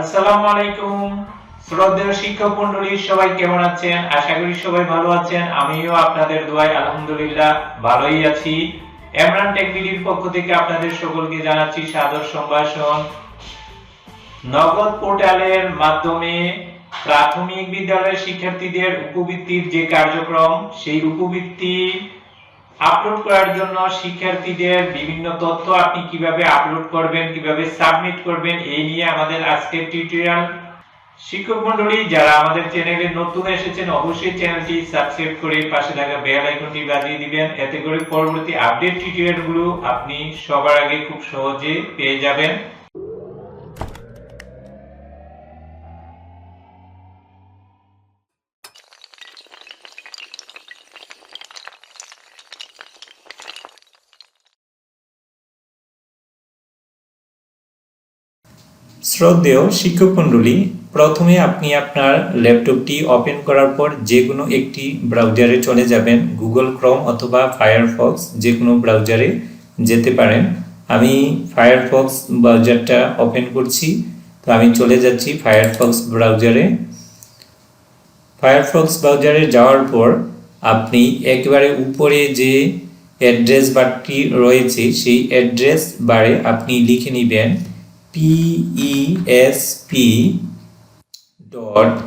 আসসালামু আলাইকুম। শ্রদ্ধেয় শিক্ষক মন্ডলী সবাই কেমন আছেন? আশা করি সবাই ভালো আছেন। আমিও আপনাদের দোয়ায় আলহামদুলিল্লাহ ভালোই আছি। এমরান টেকনিকির পক্ষ থেকে আপনাদের সকলকে জানাচ্ছি সাদর সম্ভাষণ। নগদ পোর্টালের মাধ্যমে প্রাথমিক বিদ্যালয়ের শিক্ষার্থীদের উপবৃত্তির যে কার্যক্রম, সেই উপবৃত্তি আপলোড করার জন্য শিক্ষার্থীদের বিভিন্ন তথ্য আপনি কীভাবে আপলোড করবেন, কীভাবে সাবমিট করবেন, এই নিয়ে আমাদের আজকের টিউটোরিয়াল শিক্ষক মন্ডলী যারা আমাদের চ্যানেলে নতুন এসেছেন, অবশ্যই চ্যানেলটি সাবস্ক্রাইব করে পাশে থাকা বেল আইকনটি বাজিয়ে দিবেন। এতে করে পরবর্তী আপডেট টিউটোরিয়ালগুলো আপনি সবার আগে খুব সহজে পেয়ে যাবেন। শ্রদ্ধেয় শিক্ষক মণ্ডলী, প্রথমে আপনি আপনার ল্যাপটপটি ওপেন করার পর যে কোনো একটি ব্রাউজারে চলে যাবেন, গুগল ক্রোম অথবা ফায়ারফক্স যে কোনো ব্রাউজারে যেতে পারেন। আমি ফায়ারফক্স ব্রাউজারটা ওপেন করছি, তো আমি চলে যাচ্ছি ফায়ারফক্স ব্রাউজারে। ফায়ারফক্স ব্রাউজারে যাওয়ার পর আপনি একেবারে উপরে যে অ্যাড্রেস বারটি রয়েছে, সেই অ্যাড্রেস বারে আপনি লিখে নেবেন PESP dot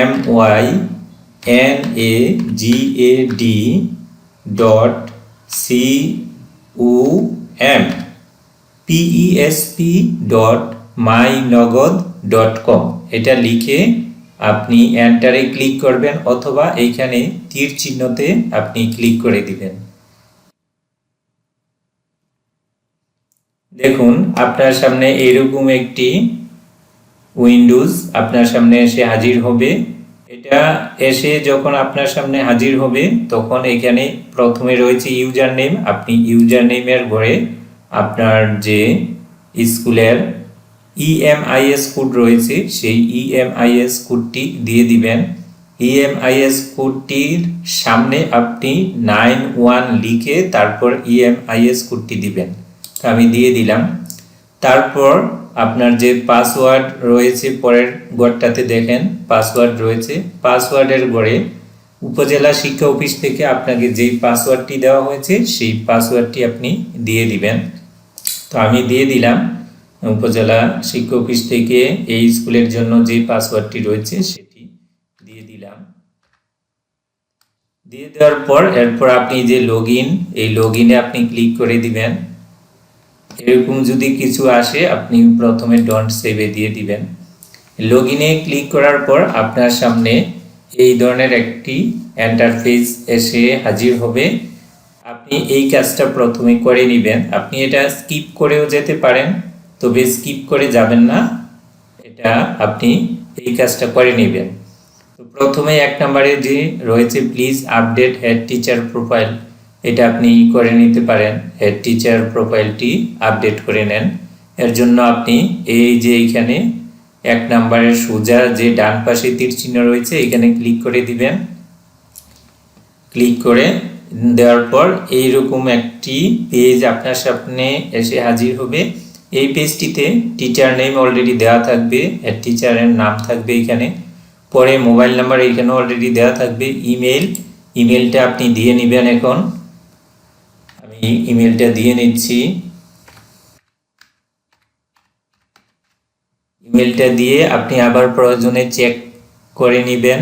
M Y N A G A D dot C O M PESP dot my Nagad dot com এটা লিখে আপনি এন্টারে ক্লিক করবেন অথবা এইখানে তীর চিহ্নতে আপনি ক্লিক করে দিবেন। দেখুন, আপনার সামনে এরকম একটি উইন্ডোজ আপনার সামনে এসে হাজির হবে। এটা এসে যখন আপনার সামনে হাজির হবে, তখন এখানে প্রথমে রয়েছে ইউজার নেম আপনি ইউজার নেমের ঘরে আপনার যে স্কুলের E ইএমআইএস কোড রয়েছে, সেই E ইএমআইএস কোডটি দিয়ে দিবেন। E ইএমআইএস কোডটির সামনে আপনি নাইন ওয়ান লিখে তারপর E ইএমআইএস কোডটি দিবেন। আমি দিয়ে দিলাম। তারপর আপনার যে পাসওয়ার্ড রয়েছে পরের ঘরটাতে দেখেন, পাসওয়ার্ড রয়েছে। পাসওয়ার্ডের ঘরে উপজেলা শিক্ষা অফিস থেকে আপনাকে যেই পাসওয়ার্ডটি দেওয়া হয়েছে, সেই পাসওয়ার্ডটি আপনি দিয়ে দিবেন। তো আমি দিয়ে দিলাম। উপজেলা শিক্ষা অফিস থেকে এই স্কুলের জন্য যে পাসওয়ার্ডটি রয়েছে, সেটি দিয়ে দিলাম। দিয়ে দেওয়ার পর, এরপর আপনি যে লগ এই লগ আপনি ক্লিক করে দিবেন। এরকম যদি কিছু আসে, আপনি প্রথমে ডন্ট সেভে দিয়ে দিবেন। লগ ক্লিক করার পর আপনার সামনে এই ধরনের একটি ইন্টারফেস এসে হাজির হবে। আপনি এই কাজটা প্রথমে করে নেবেন। আপনি এটা স্কিপ করেও যেতে পারেন, তবে স্কিপ করে যাবেন না। এটা আপনি এই কাজটা করে নেবেন। তো প্রথমে এক নম্বরে যে রয়েছে please update head teacher profile এটা আপনি করে নিতে পারেন। হেড টিচার প্রোফাইলটি আপডেট করে নেন। এর জন্য আপনি এই যে এইখানে এক নম্বরের সোজা যে ডান পাশে তীর চিহ্ন রয়েছে, এখানে ক্লিক করে দিবেন। ক্লিক করে দেওয়ার পর এইরকম একটি পেজ আপনার সামনে এসে হাজির হবে। এই পেজটিতে টিচার নেম অলরেডি দেওয়া থাকবে হেড টিচারের নাম থাকবে এখানে। পরে মোবাইল নাম্বার এখানে অলরেডি দেওয়া থাকবে। ইমেল ইমেলটা আপনি দিয়ে নেবেন এখন। আমি ইমেলটা দিয়ে নিচ্ছি। ইমেলটা দিয়ে আপনি আবার প্রয়োজনে চেক করে নেবেন।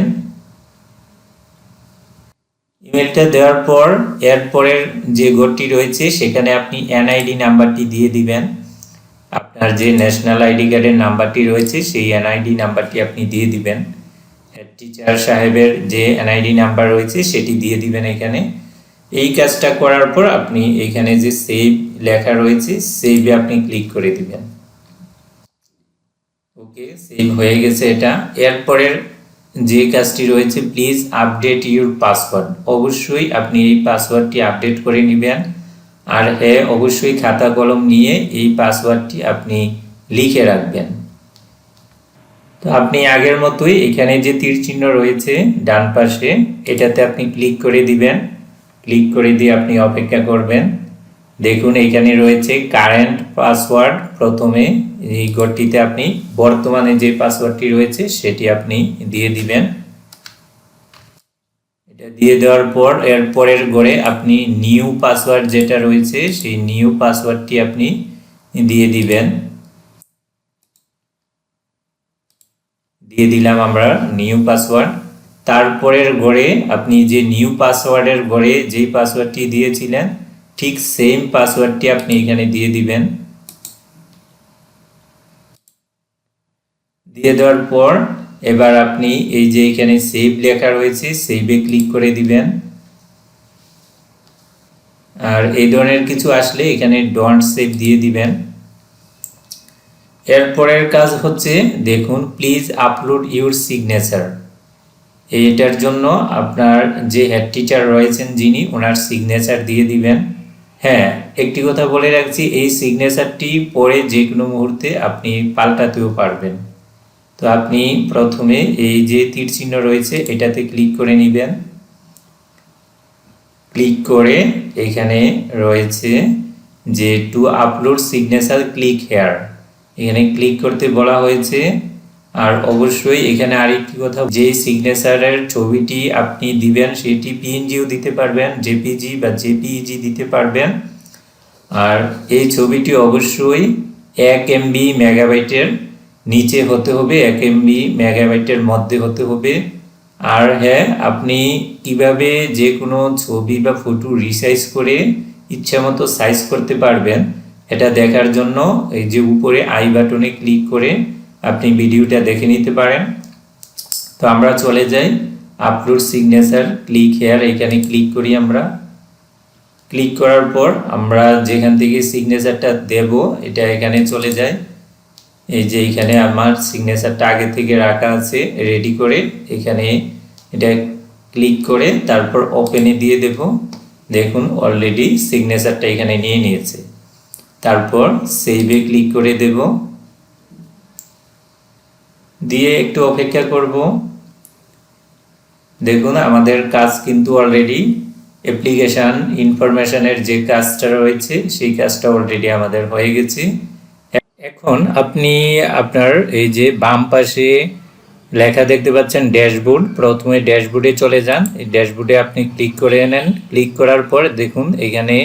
ইমেলটা দেওয়ার পর এরপরের যে ঘরটি রয়েছে, সেখানে আপনি এনআইডি নাম্বারটি দিয়ে দিবেন। আপনার যে ন্যাশনাল আইডি কার্ডের নাম্বারটি রয়েছে, সেই এনআইডি নাম্বারটি আপনি দিয়ে দিবেন। টিচার সাহেবের যে এনআইডি নাম্বার রয়েছে, সেটি দিয়ে দিবেন এখানে। এই কাজটা করার পর আপনি এখানে যে সেভ লেখা রয়েছে সেভে আপনি ক্লিক করে দিবেন। ওকে সেভ হয়ে গেছে এটা। এরপরের যে কাজটি রয়েছে প্লিজ আপডেট ইউর পাসওয়ার্ড অবশ্যই আপনি এই পাসওয়ার্ডটি আপডেট করে নেবেন। আর হ্যাঁ অবশ্যই খাতা কলম নিয়ে এই পাসওয়ার্ডটি আপনি লিখে রাখবেন। তো আপনি আগের মতোই এখানে যে তীর চিহ্ন রয়েছে, ডান পাশে, এটাতে আপনি ক্লিক করে দিবেন। ক্লিক করে দিয়ে আপনি অপেক্ষা করবেন। দেখুন এখানে রয়েছে কারেন্ট পাসওয়ার্ড। প্রথমে এই ঘরটিতে আপনি বর্তমানে যে পাসওয়ার্ডটি রয়েছে, সেটি আপনি দিয়ে দিবেন। এটা দিয়ে দেওয়ার পর, এর পরের ঘরে আপনি নিউ পাসওয়ার্ড যেটা রয়েছে, সেই নিউ পাসওয়ার্ডটি আপনি দিয়ে দিবেন। দিয়ে দিলাম আমরা নিউ পাসওয়ার্ড। তারপরের ঘরে আপনি যে নিউ পাসওয়ার্ডের ঘরে যেই পাসওয়ার্ডটি দিয়েছিলেন, ঠিক সেম পাসওয়ার্ডটি আপনি এখানে দিয়ে দিবেন। দিয়ে দেওয়ার পর এবার আপনি এই যে এখানে সেভ লেখা রয়েছে সেভে ক্লিক করে দিবেন। আর এই ধরনের কিছু আসলে এখানে ডন্ট সেভ দিয়ে দিবেন। এরপরের কাজ হচ্ছে, দেখুন প্লিজ আপলোড ইউর সিগনেচার এইটার জন্য আপনার যে হেড টিচার রয়েছেন যিনি, ওনার সিগনেচার দিয়ে দিবেন। হ্যাঁ একটি কথা বলে রাখছি, এই সিগনেচারটি পরে যে কোনো মুহূর্তে আপনি পাল্টাতেও পারবেন। তো আপনি প্রথমে এই যে তীর চিহ্ন রয়েছে, এটাতে ক্লিক করে নেবেন। ক্লিক করে এখানে রয়েছে যে to upload signature click here এখানে ক্লিক করতে বলা হয়েছে আর অবশ্যই এখানে আরেকটি কথা যে সিগনেচারের ছবিটি আপনি দিবেন, সেটি পিএনজিও দিতে পারবেন জেপিজি বা জেপিইজি দিতে পারবেন। আর এই ছবিটি অবশ্যই এক এমবি মেগাবাইটের নিচে হতে হবে, এক এমবি মেগাবাইটের মধ্যে হতে হবে। আর হ্যাঁ আপনি কীভাবে যে কোনো ছবি বা ফটো রিসাইজ করে ইচ্ছা মতো সাইজ করতে পারবেন, এটা দেখার জন্য এই যে উপরে আই বাটনে ক্লিক করে আপনি ভিডিওটা দেখে নিতে পারেন। তো আমরা চলে যাই। আপলোড সিগনেচার ক্লিক হেয়ার এখানে ক্লিক করি আমরা। ক্লিক করার পর আমরা যেখান থেকে সিগনেচারটা দেব, এটা এখানে চলে যায় এই যে এখানে আমার সিগনেচারটা আগে থেকে রাখা আছে রেডি করে এখানে এটা ক্লিক করে তারপর ওপেনে দিয়ে দেব। দেখুন অলরেডি সিগনেচারটা এখানে নিয়ে নিয়েছে। তারপর সেভে ক্লিক করে দেব। দিয়ে একটু অপেক্ষা করব। দেখুন, আমাদের কাজ কিন্তু অলরেডি অ্যাপ্লিকেশান ইনফরমেশনের যে কাজটা রয়েছে, সেই কাজটা অলরেডি আমাদের হয়ে গেছে। এখন আপনি আপনার এই যে বাম পাশে লেখা দেখতে পাচ্ছেন ড্যাশবোর্ড। প্রথমে ড্যাশবোর্ডে চলে যান। এই ড্যাশবোর্ডে আপনি ক্লিক করে নেন। ক্লিক করার পর দেখুন, এখানে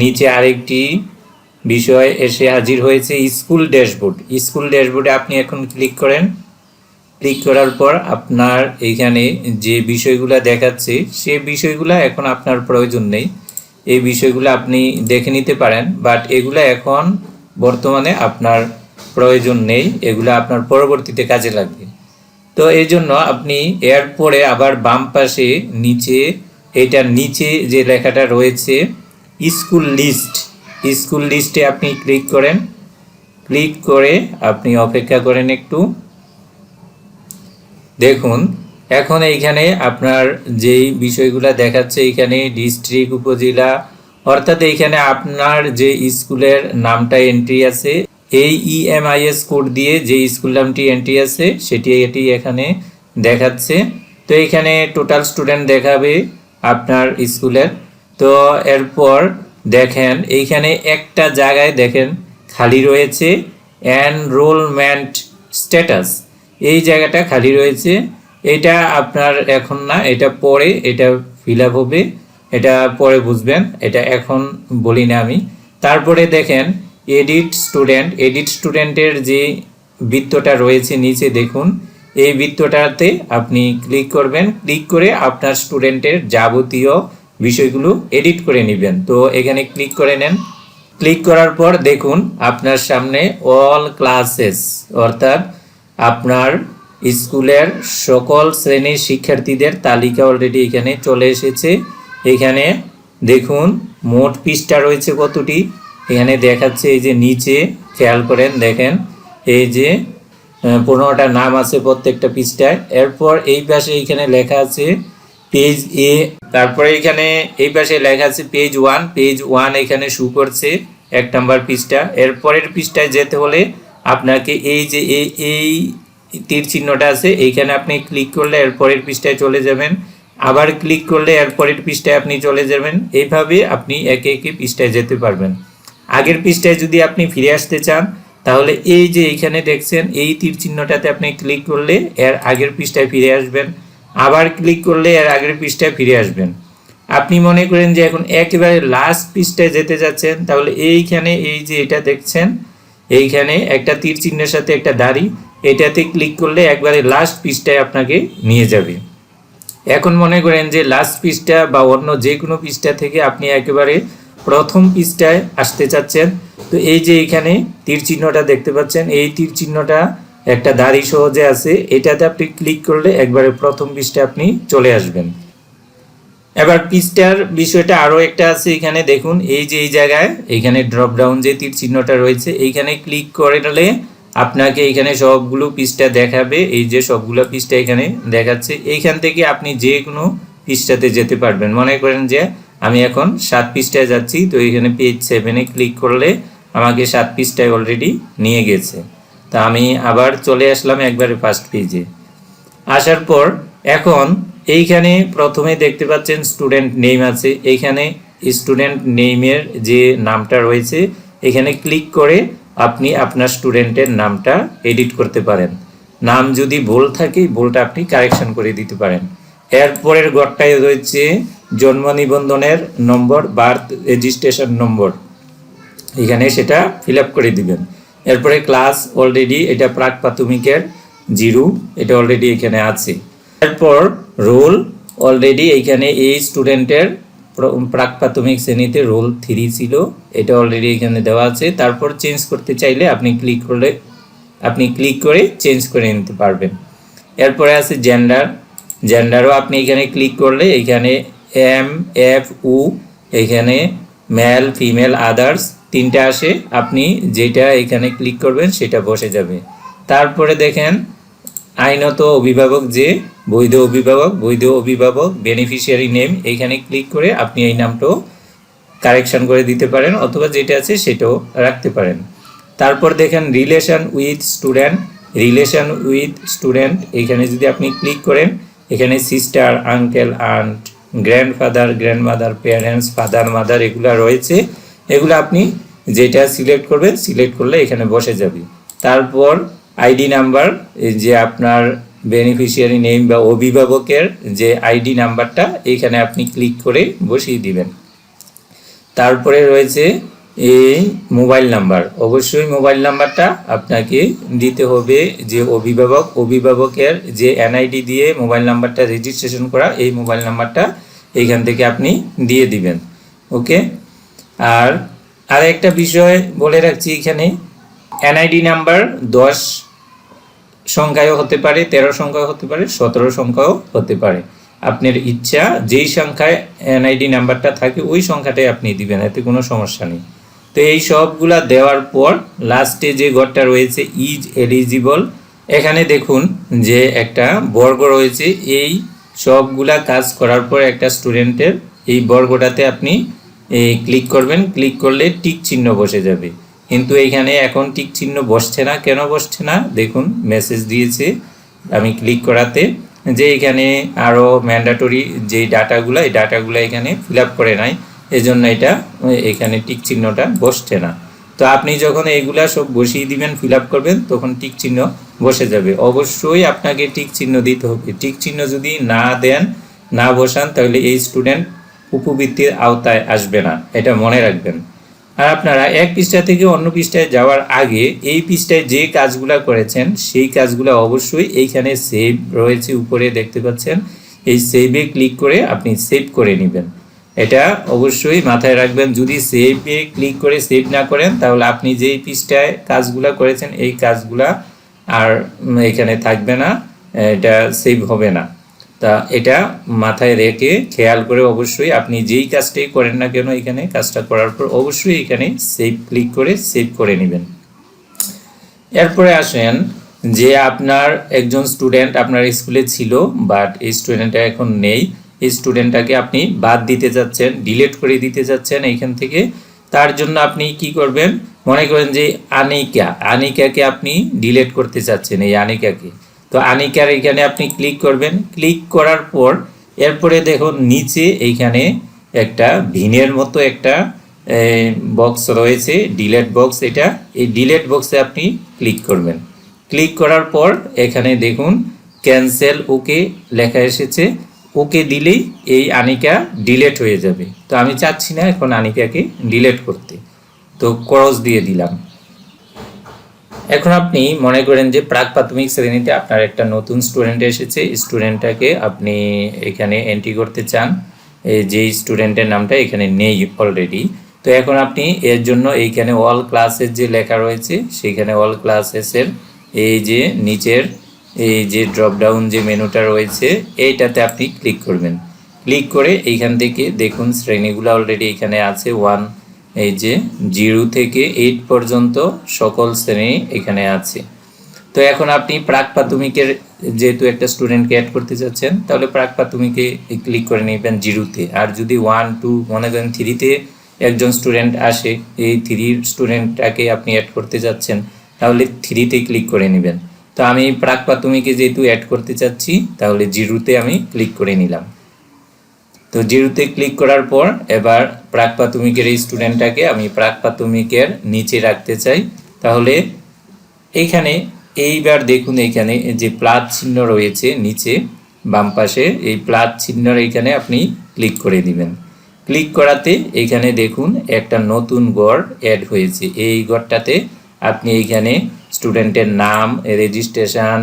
নিচে আরেকটি বিষয় এসে হাজির হয়েছে স্কুল ড্যাশবোর্ড। স্কুল ড্যাশবোর্ডে আপনি এখন ক্লিক করেন। ক্লিক করার পর আপনার এখানে যে বিষয়গুলো দেখাচ্ছে, সে বিষয়গুলো এখন আপনার প্রয়োজন নেই। এই বিষয়গুলো আপনি দেখে নিতে পারেন বাট এগুলো এখন বর্তমানে আপনার প্রয়োজন নেই। এগুলো আপনার পরবর্তীতে কাজে লাগবে। তো এই জন্য আপনি এর পরে আবার বাম পাশে নিচে, এটার নিচে যে লেখাটা রয়েছে, স্কুল লিস্ট। স্কুল লিস্টে আপনি ক্লিক করেন। ক্লিক করে আপনি অপেক্ষা করেন একটু। দেখুন, এখন এইখানে আপনার যেই বিষয়গুলো দেখাচ্ছে এখানে ডিস্ট্রিক্ট, উপজেলা, অর্থাৎ এইখানে আপনার যে স্কুলের নামটা এন্ট্রি আছে, এই ইএমআইএস কোড দিয়ে যে স্কুল নামটি এন্ট্রি আছে, সেটি এটি এখানে দেখাচ্ছে। তো এখানে টোটাল স্টুডেন্ট দেখাবে আপনার স্কুলের। তো এরপর দেখেন, এইখানে একটা জায়গায় দেখেন, খালি রয়েছে এনরোলমেন্ট স্ট্যাটাস এই জায়গাটা খালি রয়েছে। এটা আপনার এখন না, এটা পরে এটা ফিল হবে। এটা পরে বুঝবেন, এটা এখন বলি না আমি। তারপরে দেখেন এডিট স্টুডেন্ট এডিট স্টুডেন্টের যে বৃত্তটা রয়েছে নিচে দেখুন, এই বৃত্তটাতে আপনি ক্লিক করবেন। ক্লিক করে আপনার স্টুডেন্টের যাবতীয় বিষয়গুলো এডিট করে নেবেন। তো এখানে ক্লিক করে নেন। ক্লিক করার পর দেখুন, আপনার সামনে অল ক্লাসেস অর্থাৎ আপনার স্কুলের সকল শ্রেণির শিক্ষার্থীদের তালিকা অলরেডি এখানে চলে এসেছে। এখানে দেখুন, মোট পৃষ্ঠা রয়েছে কতটি? এখানে দেখাচ্ছে এই যে নিচে, খেয়াল করেন, দেখেন, এই যে পনেরোটা নাম আছে প্রত্যেকটা পৃষ্ঠায়। এরপর এই পাশে এখানে লেখা আছে পেজ এ তারপরে এখানে এই পাশে লেখা আছে পেজ ওয়ান পেজ ওয়ান এখানে শু করছে এক নাম্বার পৃষ্ঠা। এরপরের পৃষ্ঠায় যেতে হলে আপনাকে এই যে এই তীর চিহ্নটা আছে, এইখানে আপনি ক্লিক করলে এরপরের পৃষ্ঠায় চলে যাবেন। আবার ক্লিক করলে এরপরের পৃষ্ঠায় আপনি চলে যাবেন। এইভাবে আপনি একে একে পৃষ্ঠায় যেতে পারবেন। আগের পৃষ্ঠায় যদি আপনি ফিরে আসতে চান, তাহলে এই যে এইখানে দেখছেন, এই তীর চিহ্নটাতে আপনি ক্লিক করলে এর আগের পৃষ্ঠায় ফিরে আসবেন। আবার ক্লিক করলে এর আগের পৃষ্ঠায় ফিরে আসবেন। আপনি মনে করেন যে এখন একেবারে লাস্ট পৃষ্ঠায় যেতে যাচ্ছেন, তাহলে এইখানে এই যে এটা দেখছেন, এইখানে একটা তীর চিহ্নের সাথে একটা দাড়ি, এটাতে ক্লিক করলে একবারে লাস্ট পৃষ্ঠায় আপনাকে নিয়ে যাবে। এখন মনে করেন যে লাস্ট পৃষ্ঠা বা অন্য যে কোনো পৃষ্ঠা থেকে আপনি একেবারে প্রথম পৃষ্ঠায় আসতে চাচ্ছেন, তো এই যে এখানে তীর চিহ্নটা দেখতে পাচ্ছেন, এই তীর চিহ্নটা একটা দাড়ি সহজে আছে, এটাতে আপনি ক্লিক করলে একবারে প্রথম পৃষ্ঠায় আপনি চলে আসবেন। এবার পৃষ্ঠার বিষয়টা আরও একটা আছে এখানে, দেখুন, এই যে এই জায়গায়, এখানে ড্রপ ডাউন যে তীর চিহ্নটা রয়েছে, এইখানে ক্লিক করলে আপনাকে এখানে সবগুলো পৃষ্ঠা দেখাবে, এই যে সবগুলো পৃষ্ঠা এখানে দেখাচ্ছে। এইখান থেকে আপনি যে কোনো পৃষ্ঠাতে যেতে পারবেন। মনে করেন যে আমি এখন সাত পৃষ্ঠায় যাচ্ছি, তো এখানে পেজ সেভেনে ক্লিক করলে আমাকে সাত পৃষ্ঠায় অলরেডি নিয়ে গেছে। তা আমি আবার চলে আসলাম একবারে ফার্স্ট পেজে আসার পর এখন এইখানে প্রথমে দেখতে পাচ্ছেন স্টুডেন্ট নেম আছে। এইখানে স্টুডেন্ট নেমের যে নামটা রয়েছে, এখানে ক্লিক করে আপনি আপনার স্টুডেন্টের নামটা এডিট করতে পারেন। নাম যদি ভুল থাকে ভুলটা আপনি কারেকশন করে দিতে পারেন। এরপরের ঘরটায় রয়েছে জন্ম নিবন্ধনের নম্বর বার্থ রেজিস্ট্রেশন নম্বর। এখানে সেটা ফিল করে দিবেন। এরপরে ক্লাস অলরেডি এটা প্রাক প্রাথমিকের জিরো, এটা অলরেডি এখানে আছে। এরপর রোল অলরেডি এইখানে এই স্টুডেন্টের প্রাক প্রাথমিক শ্রেণীতে রোল থ্রি ছিল, এটা অলরেডি এখানে দেওয়া আছে। তারপর চেঞ্জ করতে চাইলে আপনি ক্লিক করলে, আপনি ক্লিক করে চেঞ্জ করে নিতে পারবেন। এরপরে আছে জেন্ডার জেন্ডারও আপনি এখানে ক্লিক করলে এখানে এম এফ উ এখানে মেল ফিমেল আদার্স তিনটা আসে, আপনি যেটা এখানে ক্লিক করবেন সেটা বসে যাবে। তারপরে দেখেন, আইনত অভিভাবক যে, বৈধ অভিভাবক বৈধ অভিভাবক বেনিফিশিয়ারি নেম এইখানে ক্লিক করে আপনি এই নামটাও কারেকশন করে দিতে পারেন অথবা যেটা আছে সেটাও রাখতে পারেন। তারপর দেখেন relation with student relation with student এখানে যদি আপনি ক্লিক করেন, এখানে sister uncle aunt grandfather grandmother parents father mother এগুলো রয়েছে। এগুলো আপনি যেটা সিলেক্ট করবেন, সিলেক্ট করলে এখানে বসে যাবে। তারপর আইডি নাম্বার যে আপনার বেনিফিশিয়ারি নেম বা অভিভাবকের যে আইডি নাম্বারটা, এখানে আপনি ক্লিক করে বসিয়ে দিবেন। তারপরে রয়েছে এই মোবাইল নাম্বার। অবশ্যই মোবাইল নাম্বারটা আপনাকে দিতে হবে যে অভিভাবক, অভিভাবকের যে এনআইডি দিয়ে মোবাইল নাম্বারটা রেজিস্ট্রেশন করা, এই মোবাইল নাম্বারটা এইখান থেকে আপনি দিয়ে দিবেন। ওকে? আর আর একটা বিষয় বলে রাখছি এখানে এনআইডি নাম্বার দশ সংখ্যায়ও হতে পারে, তেরো সংখ্যাও হতে পারে, সতেরো সংখ্যাও হতে পারে। আপনার ইচ্ছা, যেই সংখ্যায় এনআইডি নাম্বারটা থাকে, ওই সংখ্যাটাই আপনি দিবেন, এতে কোনো সমস্যা নেই। তো এই সবগুলা দেওয়ার পর লাস্টে যে ঘরটা রয়েছে ইজ এলিজিবল এখানে দেখুন যে একটা বর্গ রয়েছে। এই সবগুলা কাজ করার পর একটা স্টুডেন্টের এই বর্গটাতে আপনি ক্লিক করবেন ক্লিক করলে টিক চিহ্ন বসে যাবে। কিন্তু এইখানে এখন টিক চিহ্ন বসছে না। কেন বসছে না? দেখুন মেসেজ দিয়েছে আমি ক্লিক করাতে যে এখানে আরও ম্যান্ডাটরি যে ডাটাগুলো, এই ডাটাগুলো এখানে ফিল করে নাই। এজন্য এটা, এখানে টিক চিহ্নটা বসছে না। তো আপনি যখন এইগুলা সব বসিয়ে দিবেন ফিল করবেন, তখন টিক চিহ্ন বসে যাবে। অবশ্যই আপনাকে টিক চিহ্ন দিতে হবে। টিক চিহ্ন যদি না দেন, না বসান, তাহলে এই স্টুডেন্ট উপবৃত্তির আওতায় আসবে না, এটা মনে রাখবেন। আর আপনারা এক পৃষ্ঠা থেকে অন্য পৃষ্ঠায় যাওয়ার আগে এই পৃষ্ঠায় যে কাজগুলা করেছেন, সেই কাজগুলো অবশ্যই এইখানে সেভ রয়েছে উপরে দেখতে পাচ্ছেন। এই সেভে ক্লিক করে আপনি সেভ করে নেবেন। এটা অবশ্যই মাথায় রাখবেন, যদি সেভে ক্লিক করে সেভ না করেন, তাহলে আপনি যেই পৃষ্ঠায় কাজগুলা করেছেন, এই কাজগুলা আর এখানে থাকবে না, এটা সেভ হবে না। তা এটা মাথায় রেখে খেয়াল করে অবশ্যই আপনি যেই কাজটাই করেন না কেন এখানে কাজটা করার পর অবশ্যই এখানে সেভ ক্লিক করে সেভ করে নেবেন। এরপরে আসেন যে আপনার একজন স্টুডেন্ট আপনার স্কুলে ছিল বাট এই স্টুডেন্টটা এখন নেই। এই স্টুডেন্টটাকে আপনি বাদ দিতে যাচ্ছেন ডিলেট করে দিতে যাচ্ছেন এইখান থেকে। তার জন্য আপনি কি করবেন? মনে করেন যে আনিকা, আনিকাকে আপনি ডিলেট করতে চাচ্ছেন, এই আনিকাকে। তো আনিকার এখানে আপনি ক্লিক করবেন। ক্লিক করার পর এরপরে দেখুন, নিচে এইখানে একটা ভিনের মতো একটা বক্স রয়েছে ডিলেট বক্স এটা এই ডিলেট বক্সে আপনি ক্লিক করবেন। ক্লিক করার পর এখানে দেখুন ক্যান্সেল ওকে লেখা এসেছে। ওকে দিলেই এই আনিকা ডিলেট হয়ে যাবে। তো আমি চাচ্ছি না এখন আনিকাকে ডিলেট করতে। তো ক্রস দিয়ে দিলাম। এখন আপনি মনে করেন যে প্রাক প্রাথমিক শ্রেণীতে আপনার একটা নতুন স্টুডেন্ট এসেছে স্টুডেন্টটাকে আপনি এখানে এন্ট্রি করতে চান। যে স্টুডেন্টের নামটা এখানে নেই অলরেডি তো এখন আপনি এর জন্য এইখানে অল ক্লাসের যে লেখা রয়েছে সেখানে অল ক্লাসেসের এই যে নিচের এই যে ড্রপডাউন যে মেনুটা রয়েছে, এইটাতে আপনি ক্লিক করবেন। ক্লিক করে এইখান থেকে দেখুন, শ্রেণীগুলো অলরেডি এখানে আছে ওয়ান এই যে জিরো থেকে এইট পর্যন্ত সকল শ্রেণি এখানে আছে। তো এখন আপনি প্রাক প্রাথমিকের যেহেতু একটা স্টুডেন্টকে অ্যাড করতে চাচ্ছেন, তাহলে প্রাক প্রাথমিকে ক্লিক করে নেবেন জিরোতে। আর যদি ওয়ান টু মনে করেন থ্রিতে একজন স্টুডেন্ট আসে, এই থ্রির স্টুডেন্টটাকে আপনি অ্যাড করতে চাচ্ছেন তাহলে থ্রিতে ক্লিক করে নেবেন। তো আমি প্রাক প্রাথমিকে যেহেতু অ্যাড করতে চাচ্ছি, তাহলে জিরোতে আমি ক্লিক করে নিলাম। তো জিরোতে ক্লিক করার পর এবার প্রাক প্রাথমিকের এই স্টুডেন্টটাকে আমি প্রাক প্রাথমিকের নিচে রাখতে চাই। তাহলে এইখানে এইবার দেখুন এইখানে যে প্লাস চিহ্ন রয়েছে নিচে, বাম পাশে এই প্লাস চিহ্নর এইখানে আপনি ক্লিক করে দিবেন। ক্লিক করাতে এইখানে দেখুন একটা নতুন গড় অ্যাড হয়েছে। এই গড়টাতে আপনি এইখানে স্টুডেন্টের নাম রেজিস্ট্রেশন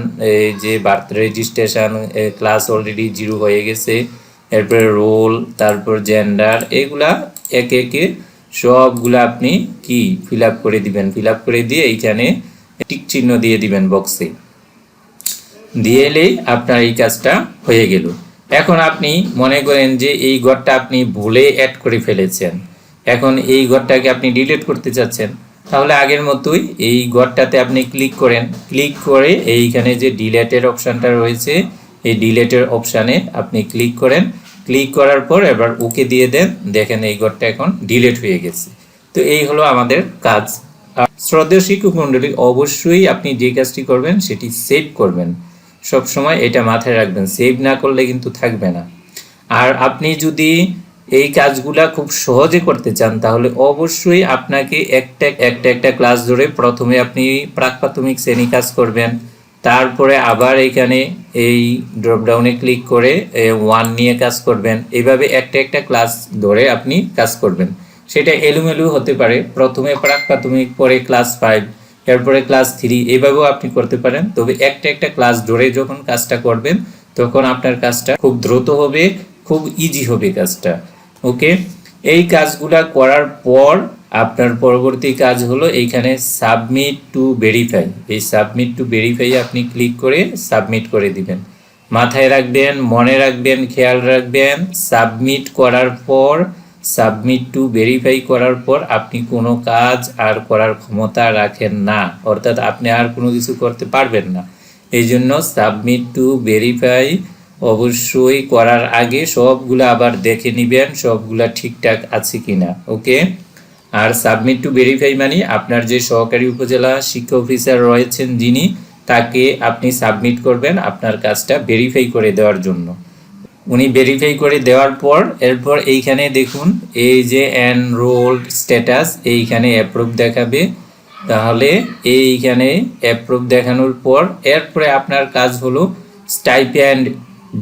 যে birth registration class already zero হয়ে গেছে এরপরে রোল, তারপর জেন্ডার এগুলা একে একে সবগুলা আপনি কি ফিল করে দিবেন? ফিল করে দিয়ে এইখানে টিক চিহ্ন দিয়ে দিবেন বক্সে দিয়ে এলেই আপনার এই কাজটা হয়ে গেল। এখন আপনি মনে করেন যে এই ঘরটা আপনি ভুলে অ্যাড করে ফেলেছেন। এখন এই ঘরটাকে আপনি ডিলিট করতে চাচ্ছেন। তাহলে আগের মতোই এই ঘরটাতে আপনি ক্লিক করেন। ক্লিক করে এইখানে যে ডিলেটের অপশানটা রয়েছে, এই ডিলেটের অপশানে আপনি ক্লিক করেন। ক্লিক করার পর এবার ওকে দিয়ে দেন, দেখেন এই ঘরটা এখন ডিলেট হয়ে গেছে। তো এই হলো আমাদের কাজ। আর শিক্ষক মণ্ডলী, অবশ্যই আপনি যে কাজটি করবেন সেটি সেভ করবেন। সব সময় এটা মাথায় রাখবেন সেভ না করলে কিন্তু থাকবে না। আর আপনি যদি এই কাজগুলা খুব সহজে করতে চান, তাহলে অবশ্যই আপনাকে একটা একটা একটা ক্লাস ধরে প্রথমে আপনি প্রাক প্রাথমিক শ্রেণি কাজ করবেন। তারপরে আবার এখানে এই ড্রপডাউনে ক্লিক করে ওয়ান নিয়ে কাজ করবেন। এইভাবে একটা একটা ক্লাস ধরে আপনি কাজ করবেন। সেটা এলোমেলো হতে পারে। প্রথমে প্রাক প্রাথমিক, পরে ক্লাস ফাইভ এরপরে ক্লাস থ্রি এভাবেও আপনি করতে পারেন। তবে একটা একটা ক্লাস ধরে যখন কাজটা করবেন, তখন আপনার কাজটা খুব দ্রুত হবে, খুব ইজি হবে কাজটা। ওকে এই কাজগুলা করার পর আপনার পরবর্তী কাজ হলো এইখানে সাবমিট টু ভেরিফাই এই সাবমিট টু ভেরিফাই আপনি ক্লিক করে সাবমিট করে দিবেন। মাথায় রাখবেন, মনে রাখবেন, খেয়াল রাখবেন সাবমিট করার পর সাবমিট টু ভেরিফাই করার পর আপনি কোনো কাজ আর করার ক্ষমতা রাখেন না। অর্থাৎ আপনি আর কোনো কিছু করতে পারবেন না। এই জন্য সাবমিট টু ভেরিফাই অবশ্যই করার আগে সবগুলো আবার দেখে নেবেন, সবগুলা ঠিকঠাক আছে কিনা। ওকে? আর সাবমিট টু ভেরিফাই মানে আপনার যে সহকারী উপজেলা শিক্ষা অফিসার রয়েছেন যিনি, তাকে আপনি সাবমিট করবেন আপনার কাজটা ভেরিফাই করে দেওয়ার জন্য। উনি ভেরিফাই করে দেওয়ার পর, এরপর এইখানে দেখুন, এই যে এনরোল্ড স্ট্যাটাস এইখানে অ্যাপ্রুভ দেখাবে। তাহলে এইখানে অ্যাপ্রুভ দেখানোর পর, এরপরে আপনার কাজ হলো স্টাইপ্যান্ড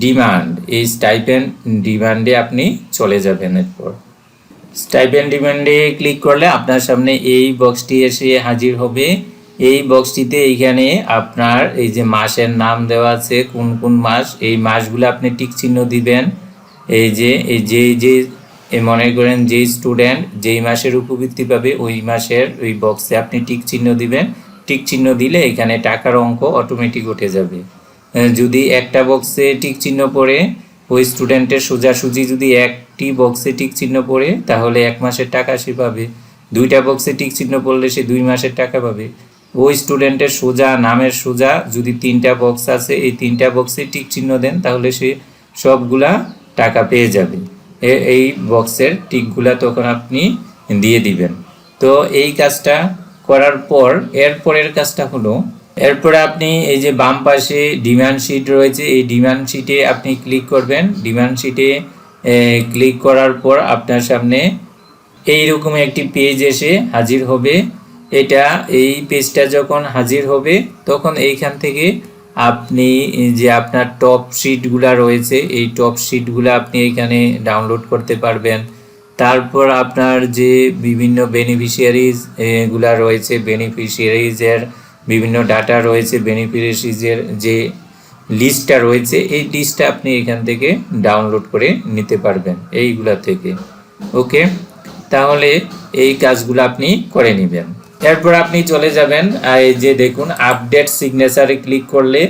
ডিমান্ড এই স্টাইপ্যান্ড ডিমান্ডে আপনি চলে যাবেন এরপর। স্টাইপেন্ড ডিমান্ডে ক্লিক করলে আপনার সামনে এই বক্সটি এসে হাজির হবে। এই বক্সটিতে এইখানে আপনার এই যে মাসের নাম দেওয়া আছে, কোন কোন মাস, এই মাসগুলো আপনি টিক চিহ্ন দিবেন। এই যে এই যে যে মনে করেন যেই স্টুডেন্ট যেই মাসের উপবৃত্তি পাবে, ওই মাসের ওই বক্সে আপনি টিক চিহ্ন দিবেন। টিক চিহ্ন দিলে এখানে টাকার অঙ্ক অটোমেটিক উঠে যাবে। যদি একটা বক্সে টিক চিহ্ন পড়ে, ওই স্টুডেন্টের সোজাসুজি যদি একটি বক্সে টিক চিহ্ন পড়ে, তাহলে এক মাসের টাকা সে পাবে। দুইটা বক্সে টিক চিহ্ন পড়লে সে দুই মাসের টাকা পাবে। ওই স্টুডেন্টের সোজা নামের সোজা যদি তিনটা বক্স আছে, এই তিনটা বক্সে টিক চিহ্ন দেন, তাহলে সে সবগুলা টাকা পেয়ে যাবে। এই বক্সের টিকগুলা তখন আপনি দিয়ে দিবেন। তো এই কাজটা করার পর এরপরের কাজটা হলো, এরপরে আপনি এই যে বাম পাশে ডিমান্ড শিট রয়েছে, এই ডিমান্ড শিটে আপনি ক্লিক করবেন। ডিমান্ড শিটে ক্লিক করার পর আপনার সামনে এইরকম একটি পেজ এসে হাজির হবে। এটা এই পেজটা যখন হাজির হবে, তখন এইখান থেকে আপনি যে আপনার টপ শিটগুলা রয়েছে, এই টপ শিটগুলো আপনি এখানে ডাউনলোড করতে পারবেন। তারপর আপনার যে বিভিন্ন বেনিফিশিয়ারিজ এগুলা রয়েছে বেনিফিশিয়ারিজের বিভিন্ন ডাটা রয়েছে বেনিফিশিয়ারিজের যে লিস্টটা রয়েছে, এই লিস্টটা আপনি এখান থেকে ডাউনলোড করে নিতে পারবেন, এইগুলা থেকে। ওকে তাহলে এই কাজগুলো আপনি করে নেবেন। এরপর আপনি চলে যাবেন এই যে দেখুন আপডেট সিগনেচারে ক্লিক করলে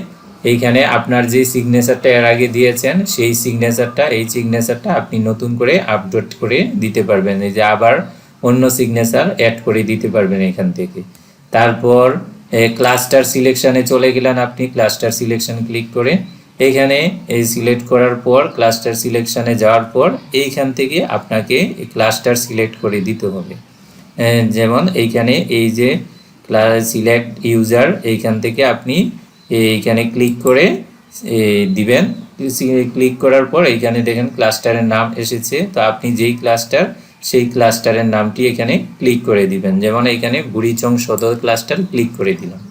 এইখানে আপনার যে সিগনেচারটা এর আগে দিয়েছেন, সেই সিগনেচারটা এই সিগনেচারটা আপনি নতুন করে আপডেট করে দিতে পারবেন। এই যে আবার অন্য সিগনেচার অ্যাড করে দিতে পারবেন এখান থেকে। তারপর ক্লাস্টার সিলেকশনে চলে গেলেন আপনি ক্লাস্টার সিলেকশন ক্লিক করে এখানে এই সিলেক্ট করার পর ক্লাস্টার সিলেকশনে যাওয়ার পর এইখান থেকে আপনাকে ক্লাস্টার সিলেক্ট করে দিতে হবে। যেমন এইখানে এই যে সিলেক্ট ইউজার এইখান থেকে আপনি এইখানে ক্লিক করে দিবেন। ক্লিক করার পর এইখানে দেখেন ক্লাস্টারের নাম এসেছে। তো আপনি যেই ক্লাস্টার সেই ক্লাস্টারের নামটি এখানে ক্লিক করে দিবেন। যেমন এখানে বুড়িচং সদর ক্লাস্টার ক্লিক করে দিলাম।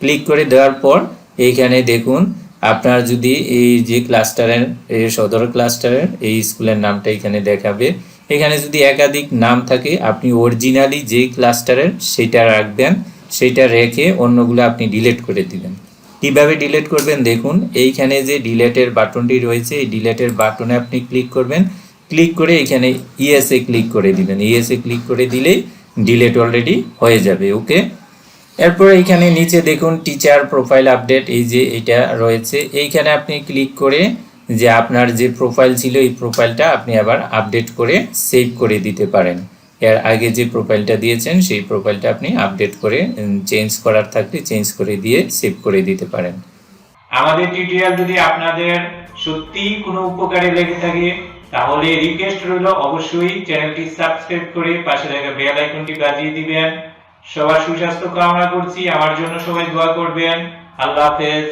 ক্লিক করে দেওয়ার পর এইখানে দেখুন, আপনার যদি এই যে ক্লাস্টারের এই সদর ক্লাস্টারের এই স্কুলের নামটা এখানে দেখাবে। এখানে যদি একাধিক নাম থাকে, আপনি অরিজিনালি যে ক্লাস্টারের সেটা রাখবেন, সেটা রেখে অন্যগুলো আপনি ডিলিট করে দিবেন। কীভাবে ডিলিট করবেন? দেখুন, এইখানে যে ডিলেটের বাটনটি রয়েছে, এই ডিলেটের বাটনে আপনি ক্লিক করবেন। ক্লিক করে এখানে ইএসএ ক্লিক করে দিবেন। ইএসএ ক্লিক করে দিলেই ডিলেট অলরেডি হয়ে যাবে ওকে এরপর এইখানে নিচে দেখুন টিচার প্রোফাইল আপডেট এই যে এটা রয়েছে। এইখানে আপনি ক্লিক করে যে আপনার যে প্রোফাইল ছিল, এই প্রোফাইলটা আপনি আবার আপডেট করে সেভ করে দিতে পারেন। এর আগে যে প্রোফাইলটা দিয়েছেন, সেই প্রোফাইলটা আপনি আপডেট করে চেঞ্জ করার থাকলে চেঞ্জ করে দিয়ে সেভ করে দিতে পারেন। আমাদের টিউটোরিয়াল যদি আপনাদের সত্যি কোনো উপকারে লেগে থাকে তাহলে রিকোয়েস্ট রইল, অবশ্যই চ্যানেলটি সাবস্ক্রাইব করে পাশে থাকা বেল আইকনটি বাজিয়ে দিবেন। সবার সুস্বাস্থ্য কামনা করছি, আমার জন্য সবাই দোয়া করবেন। আল্লাহ হাফেজ।